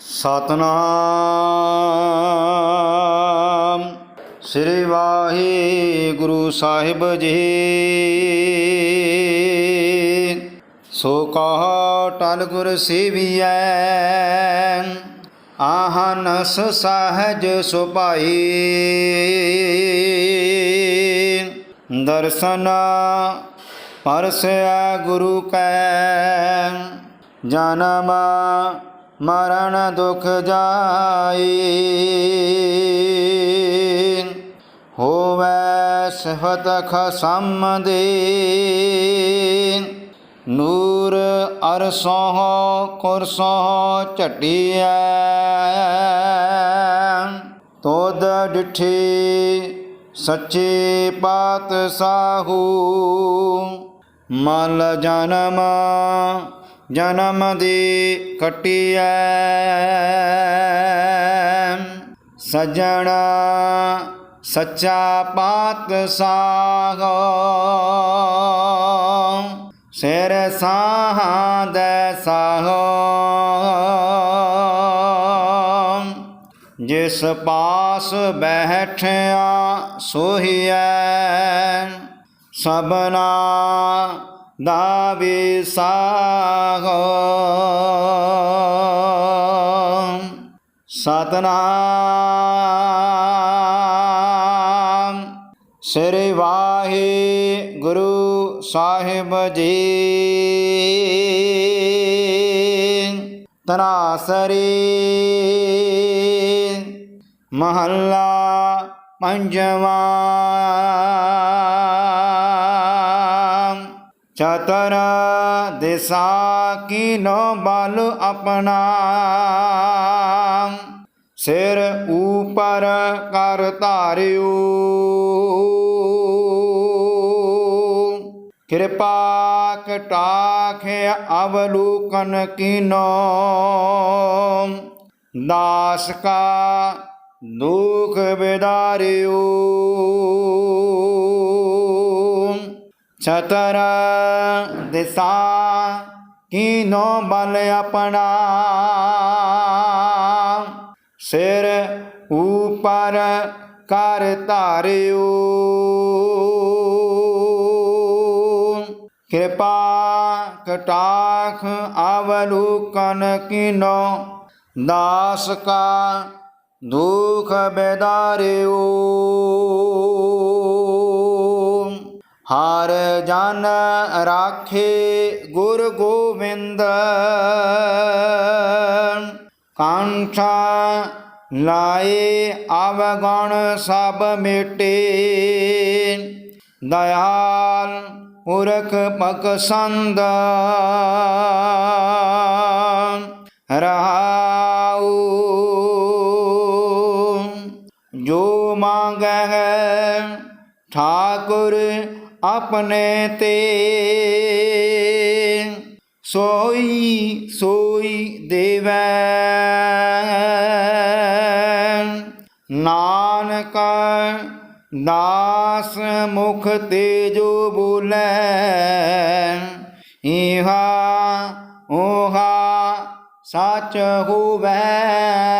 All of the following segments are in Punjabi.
ਸਤਨਾਮ। ਸ੍ਰੀ ਵਾਹਿਗੁਰੂ ਸਾਹਿਬ ਜੀ। ਸੋ ਕਹ, ਟਲ ਗੁਰ ਸੇਵੀਐ। ਆਹਨਸ ਸਹਜ ਸੁਭਾਈ। ਦਰਸ਼ਨ ਪਰਸੈ ਗੁਰੂ ਕੈ। ਜਨਮ ਮਰਨ ਦੁਖ ਜਾਈ। ਹੋਵੈ ਸਫਤ ਖਸਮ ਦੇ ਨੂਰ ਅਰਸੋਂ ਕੁਰਸੋਂ ਝਟਿਐ। ਤੋਦ ਡਿਠੀ ਸੱਚੇ ਪਾਤਸ਼ਾਹੂ। ਮਲ ਜਨਮ ਜਨਮ ਦੀ ਕਟਿਐ। ਸਜਣਾ ਸੱਚਾ ਪਾਤ ਪਾਤਸ਼ਾਹ। ਸਿਰ ਸਾਹਾਂ ਦੇ ਸਾਹੋ। ਜਿਸ ਪਾਸ ਬੈਠਿਆ ਸੋਹੀਐ। ਸਬਨਾ ਦਾ ਵਿਸਾਹੋ ਸਤਨਾਮ। ਸ੍ਰੀ ਵਾਹਿਗੁਰੂ ਸਾਹਿਬ ਜੀ। ਤਨਾਸਰੀ ਮਹੱਲਾ ਪੰਜਵਾਂ। ਚਤਰ ਦਿਸਾ ਕੀਨੋ ਬਲ ਆਪਣਾ। ਸਿਰ ਉਪਰ ਕਰ ਧਾਰਿਓ। ਕਿਰਪਾ ਕਟਾਖ ਅਵਲੋਕਨ ਕੀਨੋ। ਦਾਸ ਕਾ ਦੁਖ ਬਿਦਾਰਿਓ। ਛਤਰ ਦਿਸਾ ਕੀਨੋ ਬਲ ਆਪਣਾ। ਸਿਰ ਉਪਰ ਕਰ ਧਾਰਿਓ। ਕਿਰਪਾ ਕਟਾਖ ਅਵਲੋਕਨ ਕੀਨੋ। ਦਾਸ ਕਾ ਦੁਖ ਬੇਦਾਰਿਓ। ਹਰ ਜਨ ਰਾਖੇ ਗੁਰ ਗੋਬਿੰਦ ਕਾਂਠਾ ਲਾਏ ਅਵਗਣ ਸਭ ਮਿਟੇ। ਦਇਆਲ ਪੁਰਖ ਪਕਸੰਦ ਰਹਾਉ। ਜੋ ਮੰਗੈ ਠਾਕੁਰ ਆਪਣੇ ਤੇ। ਸੋਈ ਸੋਈ ਦੇਵੈ। ਨਾਨਕ, ਦਾਸ ਮੁਖ ਤੇ ਜੋ ਬੋਲੇ, ਇਹਾ, ਓਹਾ, ਸੱਚ ਹੋਵੇ।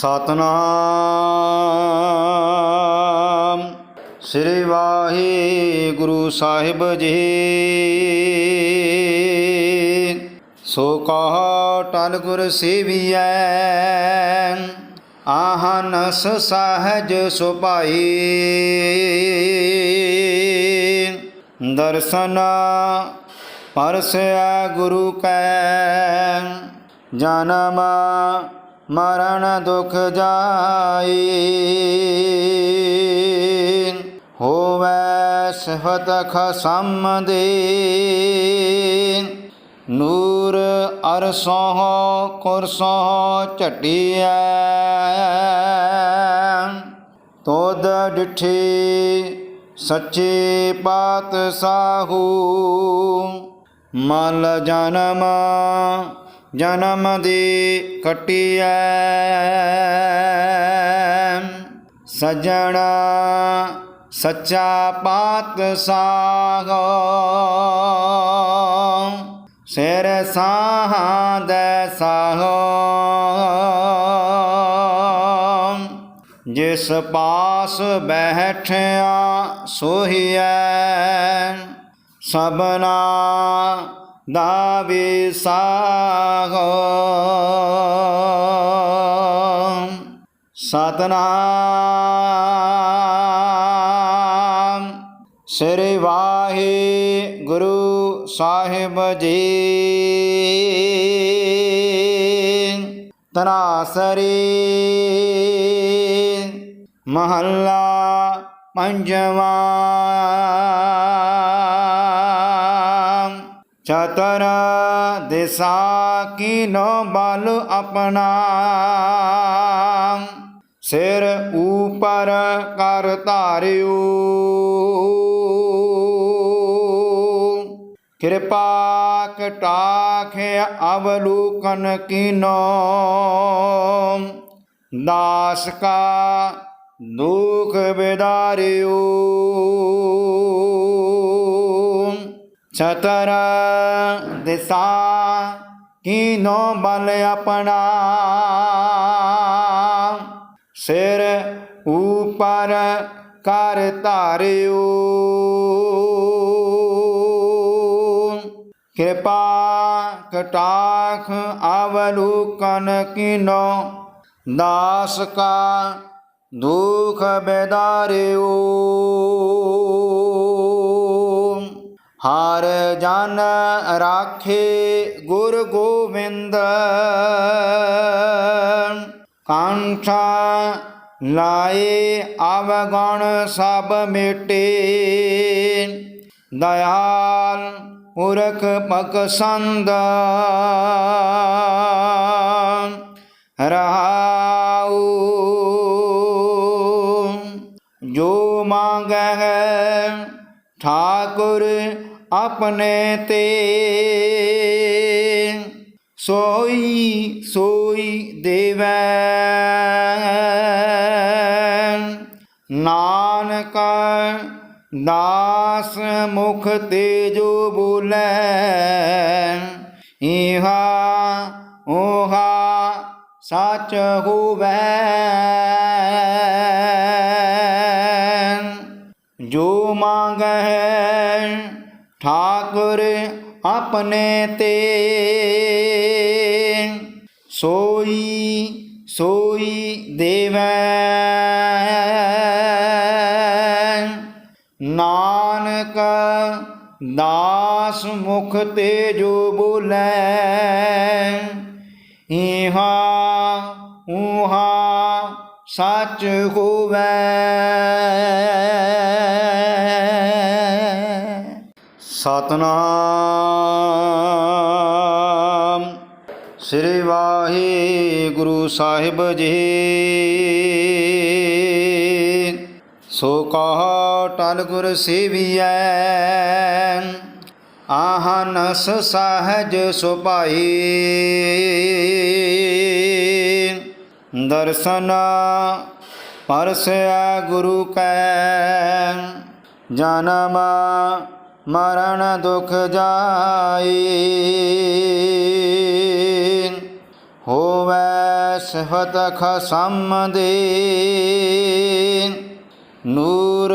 ਸਤਨਾਮ। ਸ੍ਰੀ ਵਾਹਿਗੁਰੂ ਸਾਹਿਬ ਜੀ। ਸੋ ਕਹਾ, ਟਲ ਗੁਰ ਸੇਵੀਐ। ਆਹਨਸ ਸਹਜ ਸੁਭਾਈ। ਦਰਸ਼ਨ ਪਰਸੈ ਗੁਰੂ ਕੈ। ਜਨਮ ਮਰਨ ਦੁਖ ਜਾਈ। ਹੋਵੈ ਸਿਫਤ ਖਸਮ ਦੇ। ਨੂਰ ਅਰਸੋਂ ਕੁਰਸੋਂ ਝਟਿਐ। ਤੋਦ ਡਿਠੀ ਸੱਚੇ ਪਾਤਸ਼ਾਹੂ। ਮਲ ਜਨਮ ਜਨਮ ਦੀ ਕਟਿਐ ਸਜਣਾ ਸੱਚਾ ਪਾਤ ਪਾਤਸ਼ਾਹ। ਸਿਰ ਸਾਹਾਂ ਦੇ ਸਾਹੋ। ਜਿਸ ਪਾਸ ਬੈਠਿਆ ਸੋਹੀਐ। ਸਬਨਾ ਦਾ ਵਿਸਾਹੋ ਸਤਨਾਮ। ਸ੍ਰੀ ਵਾਹਿਗੁਰੂ ਸਾਹਿਬ ਜੀ। ਤਨਾਸਰੀ ਮਹੱਲਾ ਪੰਜਵਾਂ। ਚਤਰ ਦਿਸਾ ਕੀਨੋ ਬਲ ਆਪਣਾ। ਸਿਰ ਉਪਰ ਕਰ ਧਾਰਿਓ। ਕਿਰਪਾ ਕਟਾਖ ਅਵਲੋਕਨ ਕੀਨੋ। ਦਾਸ ਕਾ ਦੁਖ ਬਿਦਾਰਿਓ। ਛਤਰ ਦਿਸਾ ਕੀਨੋ ਬਲ ਆਪਣਾ। ਸਿਰ ਉਪਰ ਕਰ ਧਾਰਿਓ। ਕਿਰਪਾ ਕਟਾਖ ਅਵਲੋਕਨ ਕੀਨੋ। ਦਾਸ ਕਾ ਦੁਖ ਬੇਦਾਰਿਓ। ਹਰ ਜਨ ਰਾਖੇ ਗੁਰ ਗੋਬਿੰਦ ਕਾਂਠਾ ਲਾਏ ਅਵਗਣ ਸਭ ਮਿਟੇ। ਦਇਆਲ ਪੁਰਖ ਪਕਸੰਦ ਰਹਾਉ ਜੋ ਮੰਗੈ ਠਾਕੁਰ ਆਪਣੇ ਤੇ। ਸੋਈ ਸੋਈ ਦੇਵੈ। ਨਾਨਕ ਦਾਸ ਮੁਖ ਤੇ ਜੋ ਬੋਲੇ, ਇਹਾ ਓਹਾ ਸੱਚ ਹੋਵੇ। ਆਪਣੇ ਤੇ। ਸੋਈ ਸੋਈ ਦੇਵੈ। ਨਾਨਕ ਦਾਸ ਮੁਖ ਤੇ ਜੋ ਬੋਲੇ। ਇਹਾ ਉਹਾ ਸੱਚ ਹੋਵੇ। ਸਤਨਾਮ। ਗੁਰੂ ਸਾਹਿਬ ਜੀ। ਸੋ ਕਹੋ ਟਲ ਗੁਰ ਸੇਵੀਐ, ਆਹਨਸ ਸਹਜ ਸੁਭਾਈ। ਦਰਸ਼ਨ ਪਰਸਿਆ ਗੁਰੂ ਕੈ, ਜਨਮ ਮਰਨ ਦੁਖ ਜਾਈ। ਹੋਵੈ ਸਿਫਤ ਖਸਮ ਦੇ ਨੂਰ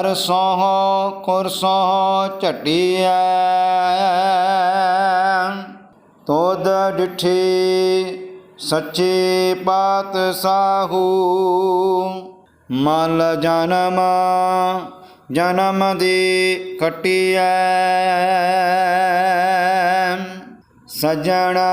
ਅਰਸੋਂ ਕੁਰਸੋਂ ਝਟਿਐ। ਤੋਦ ਡਿਠੀ ਸੱਚੇ ਪਾਤਸ਼ਾਹੂ। ਮਲ ਜਨਮ ਜਨਮ ਦੀ ਕਟਿਐ ਸਜਣਾ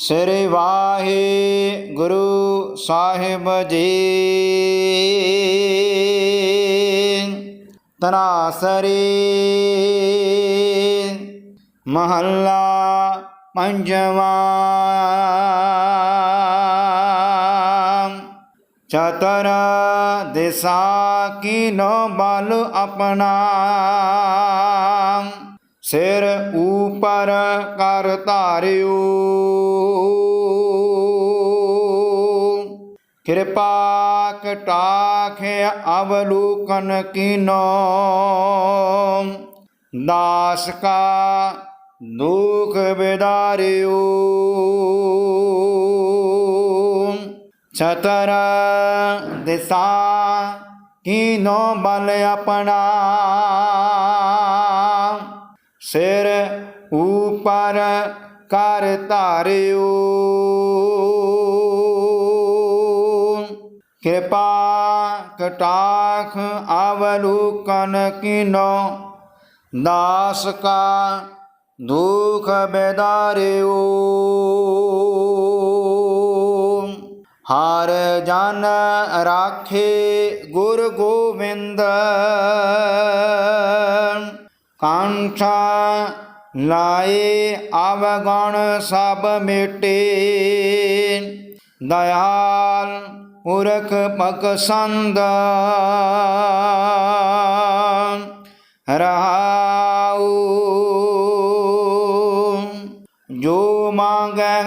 ਸ੍ਰੀ ਵਾਹਿਗੁਰੂ ਸਾਹਿਬ ਜੀ। ਤਨਾਸਰੀ ਮਹੱਲਾ ਪੰਜਵਾਂ। ਚਤਰ ਦਿਸਾ ਕੀਨੋ ਬਲ ਆਪਣਾ। ਸਿਰ ਉਪਰ ਕਰ ਧਾਰਿਓ। ਕਿਰਪਾ ਕਟਾਖ ਅਵਲੋਕਨ ਕੀਨੋ। ਦਾਸ ਕਾ ਦੁਖ ਬਿਦਾਰਿਓ। ਛਤਰ ਦਿਸਾ ਕੀਨੋ ਬਲ ਆਪਣਾ। ਉਪਰ ਕਰ ਧਾਰਿਓ। ਕਿਰਪਾ ਕਟਾਖ ਅਵਲੋਕਨ ਕੀਨੋ, ਦਾਸ ਕਾ ਦੁਖ ਬੇਦਾਰਿਓ। ਹਰ ਜਨ ਰਾਖੇ ਗੁਰ ਗੋਵਿੰਦ, ਕਾਂਠਾ ਲਾਏ ਅਵਗਣ ਸਭ ਮੇਟੇ। ਦਇਆਲ ਉਰਖ ਪਕਸੰਦ ਰਹਾਉ। ਜੋ ਮੰਗੈ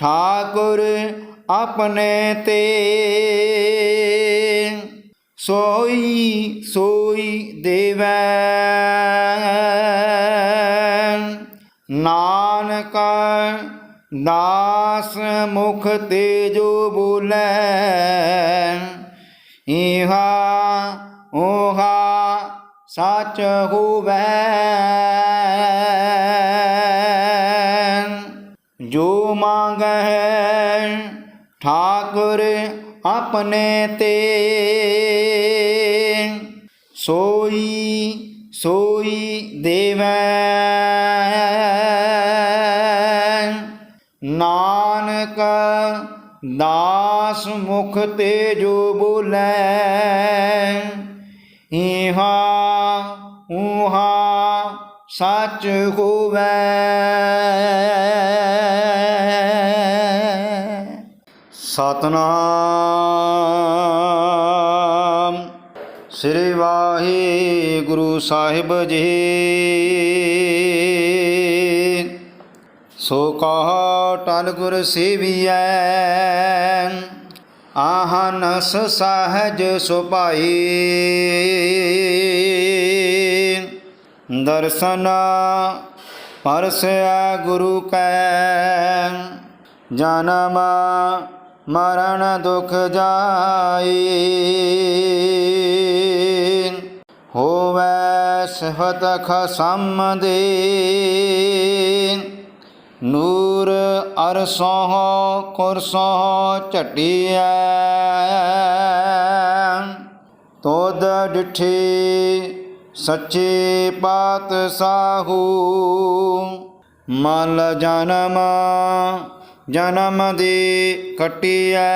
ਠਾਕੁਰ ਆਪਣੇ ਤੇ। ਸੋਈ ਸੋਈ ਦੇਵੈ। ਦਾਸ ਮੁਖ ਤੇ ਜੋ ਬੋਲੇ, ਇਹਾ ਓਹਾ ਸੱਚ ਹੋਵੇ। ਜੋ ਮੰਗੈ ਠਾਕੁਰ ਆਪਣੇ ਤੇ, ਸੋਈ ਸੋਈ ਦੇਵੈ। ਦਾਸ ਮੁਖ ਤੇ ਜੋ ਬੋਲੇ ਇਹਾ ਉਹਾ ਸੱਚ ਹੋਵੇ। ਸਤਨਾਮ ਸ੍ਰੀ ਵਾਹਿਗੁਰੂ ਸਾਹਿਬ ਜੀ। ਸੋ ਕਹ ਟਲ ਗੁਰ ਸੇਵੀਐ। ਆਹਨਸ ਸਹਜ ਸੁਭਾਈ। ਦਰਸ਼ਨ ਪਰਸਿਆ ਗੁਰੂ ਕੈ। ਜਨਮ ਮਰਨ ਦੁਖ ਜਾਈ। ਹੋਵੈ ਸਿਫਤ ਖਸਮ ਦੇ ਨੂਰ ਅਰਸੋਂ ਕੁਰਸੋਂ ਝਟਿਐ। ਤੋਦ ਡਿਠੀ ਸੱਚੇ ਪਾਤਸ਼ਾਹੂ। ਮਲ ਜਨਮ ਜਨਮ ਦੀ ਕਟਿਐ।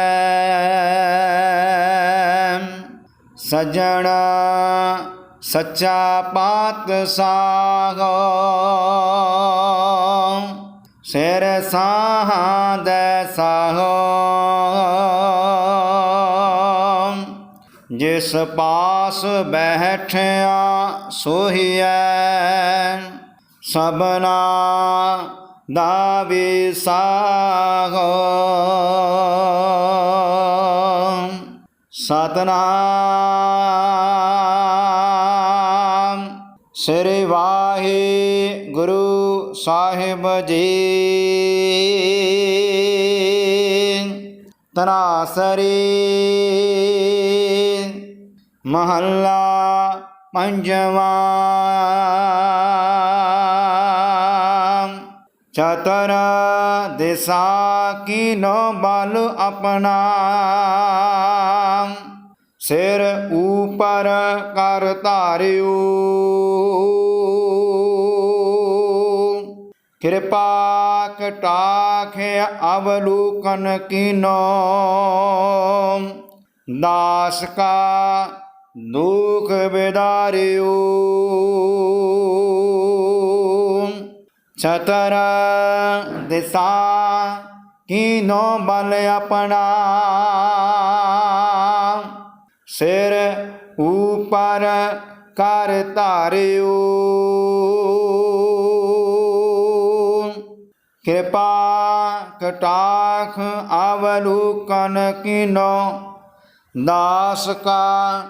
ਸਜਣ ਸੱਚਾ ਪਾਤ ਪਾਤਸ਼ਾਹ। ਸਿਰ ਸਾਹਾਂ ਦੇ ਸਾਹੋ ਜਿਸ ਪਾਸ ਬੈਠਿਆ ਸੋਹੀਐ ਸਬਨਾ ਦਾ ਵਿਸਾਹੋ ਸਤਨਾਮ ਸ੍ਰੀ ਵਾਹਿਗੁਰੂ ਸਾਹਿਬ ਜੀ। ਤਨਾਸਰੀ ਮਹੱਲਾ ਪੰਜਵਾਂ। ਚਤਰ ਦਿਸਾ ਕੀਨੋ ਬਲ ਆਪਣਾ। ਸਿਰ ਉਪਰ ਕਰ ਧਾਰਿਓ। ਕਿਰਪਾ ਕਟਾਖ ਅਵਲੋਕਨ ਕੀਨੋ। ਦਾਸ ਕਾ ਦੁਖ ਬਿਦਾਰਿਓ। ਛਤਰ ਦਿਸਾ ਕੀਨੋ ਬਲ ਆਪਣਾ। ਸਿਰ ਉਪਰ ਕਰ ਧਾਰਿਓ। ਕਿਰਪਾ ਕਟਾਖ ਅਵਲੋਕਨ ਕੀਨੋ, ਦਾਸ ਕਾ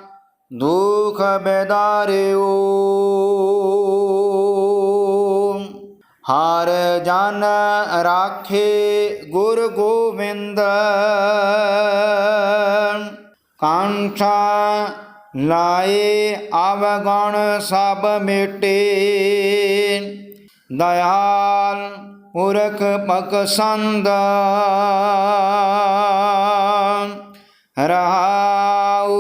ਦੁਖ ਬੇਦਾਰਿਓ। ਹਰ ਜਨ ਰਾਖੇ ਗੁਰ ਗੋਵਿੰਦ, ਕਾਂਠਾ ਲਾਏ ਅਵਗਣ ਸਭ ਮਿਟੇ, ਦਇਆਲ ਪੁਰਖ ਪਕਸੰਦ ਰਹਾਉ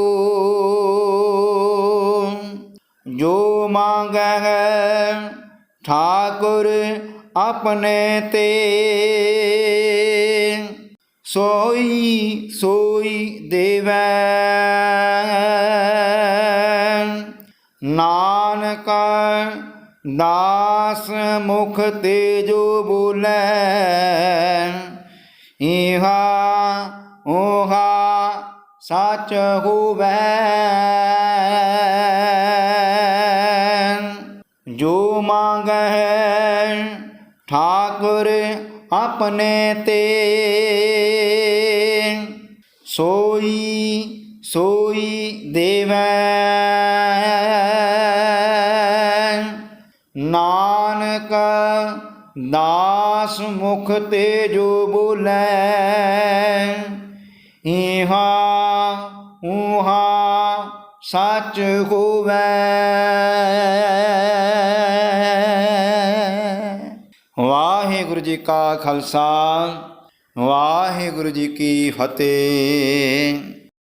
ਜੋ ਮੰਗੈ ਠਾਕੁਰ ਆਪਣੇ ਤੇ ਸੋਈ ਸੋਈ ਦੇਵੈ। ਨਾਨਕ ਦਾਸ ਮੁਖ ਤੇ ਜੋ ਬੋਲੇ। ਇਹਾ ਓਹਾ ਸੱਚ ਹੋਵੈ। ਜੋ ਮੰਗੈ ਠਾਕੁਰ ਆਪਣੇ ਤੇ, ਸੋਈ ਸੋਈ ਦੇਵੈ। ਦਾਸ ਮੁਖ ਤੇ ਜੋ ਬੋਲੇ। ਇਹਾ ਉਹਾ ਸੱਚ ਹੋਵੇ। ਵਾਹਿਗੁਰੂ ਜੀ ਕਾ ਖਾਲਸਾ, ਵਾਹਿਗੁਰੂ ਜੀ ਕੀ ਫਤਿਹ।